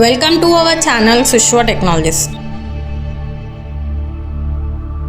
Welcome to our channel Sushva technologies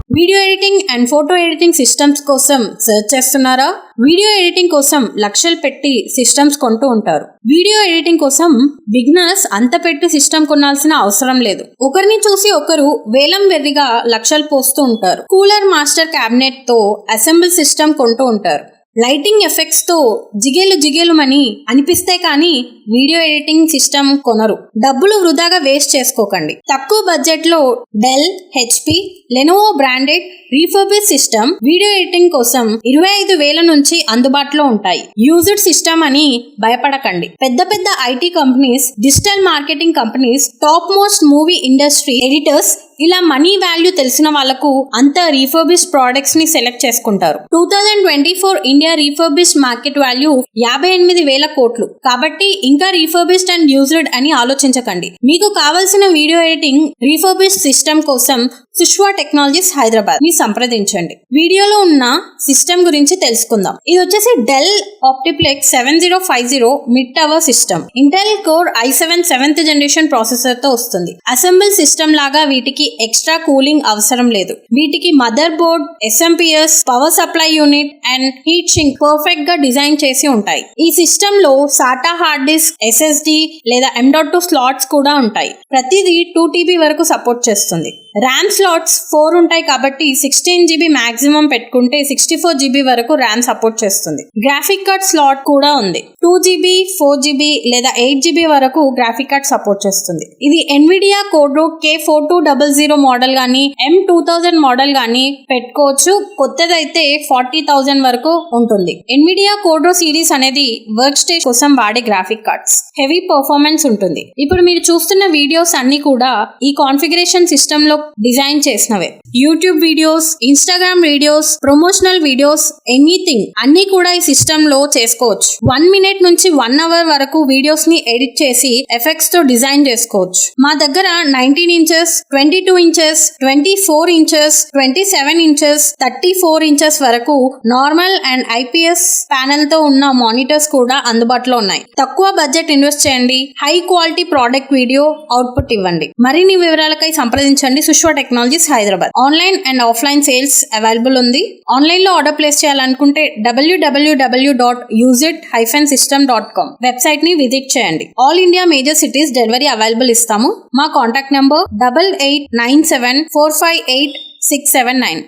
video editing and photo editing systems కోసం search చేస్తున్నారా video editing కోసం లక్షలు పెట్టి సిస్టమ్స్ కొంటూ ఉంటారు వీడియో ఎడిటింగ్ కోసం బిగినర్స్ అంత పెట్టి సిస్టమ్ కొనాల్సిన అవసరం లేదు ఒకరిని చూసి ఒకరు వేలం వెర్రిగా లక్షలు పోస్తూ ఉంటారు కూలర్ మాస్టర్ క్యాబినెట్తో అసెంబుల్ సిస్టమ్ కొంటూ ఉంటారు లైటింగ్ ఎఫెక్ట్స్తో జిగేలు జిగేలుమని అనిపిస్తే కానీ వీడియో ఎడిటింగ్ సిస్టమ్ కొనరు. డబ్బులు వృధాగా వేస్ట్ చేసుకోకండి. తక్కువ బడ్జెట్లో Dell HP Lenovo branded refurbish system video editing కోసం ఇరవై ఐదు వేల నుంచి అందుబాటులో ఉంటాయి. యూజ్డ్ సిస్టమ్ అని భయపడకండి. పెద్ద పెద్ద IT companies digital marketing companies top most movie industry editors ఇలా మనీ వాల్యూ తెలిసిన వాళ్ళకు అంత రీఫర్బిస్ ప్రోడక్ట్స్ని సెలెక్ట్ చేసుకుంటారు. Two thousand twenty four India refurbish market value యాభై ఎనిమిది వేల కోట్లు. కాబట్టి ఇంకా రీఫర్బిస్డ్ అండ్ యూజ్డ్ అని ఆలోచించకండి. మీకు కావలసిన వీడియో ఎడిటింగ్ రీఫర్బిస్డ్ సిస్టమ్ కోసం సుష్వా టెక్నాలజీస్ హైదరాబాద్ని సంప్రదించండి. వీడియోలో ఉన్న సిస్టమ్ గురించి తెలుసుకుందాం. ఇది వచ్చేసి Dell OptiPlex seven zero five zero mid tower system. Intel core i seven seventh generation ప్రాసెసర్తో వస్తుంది. అసెంబుల్ సిస్టమ్ లాగా వీటికి ఎక్స్ట్రా కూలింగ్ అవసరం లేదు. వీటికి mother board SMPS power supply unit and heat sink పర్ఫెక్ట్గా డిజైన్ చేసి ఉంటాయి. ఈ సిస్టమ్లో సాటా హార్డ్ డిస్క్ ఎస్ఎస్డి లేదా ఎం డాట్ టూ స్లాట్స్ కూడా ఉంటాయి. ప్రతిదీ టూ టీబీ వరకు సపోర్ట్ చేస్తుంది. ర్యామ్ స్లాట్స్ ఫోర్ ఉంటాయి కాబట్టి సిక్స్టీన్ జీబీ మాక్సిమం పెట్టుకుంటే సిక్స్టీ ఫోర్ జీబీ వరకు ర్యామ్ సపోర్ట్ చేస్తుంది. గ్రాఫిక్ కార్డ్ స్లాట్ కూడా ఉంది. టూ జీబీ ఫోర్ జీబీ లేదా ఎయిట్ జీబీ వరకు గ్రాఫిక్ కార్డ్ సపోర్ట్ చేస్తుంది. ఇది Nvidia Quadro K four two double zero model గానీ ఎం టూ థౌజండ్ మోడల్ గానీ పెట్టుకోవచ్చు. కొత్తదైతే ఫార్టీ థౌజండ్ వరకు ఉంటుంది. ఎన్విడియా కోడ్రో సిరీస్ అనేది వర్క్ స్టేషన్ కోసం వాడే గ్రాఫిక్ కార్డ్స్ హెవీ పర్ఫార్మెన్స్ ఉంటుంది. ఇప్పుడు మీరు చూస్తున్న వీడియోస్ అన్ని కూడా ఈ కాన్ఫిగరేషన్ సిస్టమ్లో డిజైన్ చేసినవే. YouTube videos Instagram videos promotional videos anything అన్ని కూడా ఈ సిస్టమ్లో చేసుకోవచ్చు. వన్ మినిట్ నుంచి వన్ అవర్ వరకు వీడియోస్ని ఎడిట్ చేసి ఎఫెక్ట్స్తో డిజైన్ చేసుకోవచ్చు. మా దగ్గర nineteen inches twenty two inches twenty four inches twenty seven inches thirty four inches వరకు నార్మల్ అండ్ ఐపీఎస్ ప్యానెల్తో ఉన్న మానిటర్స్ కూడా అందుబాటులో ఉన్నాయి. తక్కువ బడ్జెట్ ఇన్వెస్ట్ చేయండి. High quality product video output ఇవ్వండి. మరిన్ని వివరాలకై సంప్రదించండి Sushva technologies Hyderabad online and offline sales available ఉంది. ఆన్లైన్లో ఆర్డర్ ప్లేస్ చేయాలనుకుంటే డబ్ల్యూడబ్ల్యూడబ్ల్యూ డాట్ యూజిట్ హైఫెన్ సిస్టమ్ డాట్ కామ్ వెబ్సైట్ని విజిట్ చేయండి. All India major cities delivery available ఇస్తాము. మా contact number double eight nine seven four five eight six seven nine.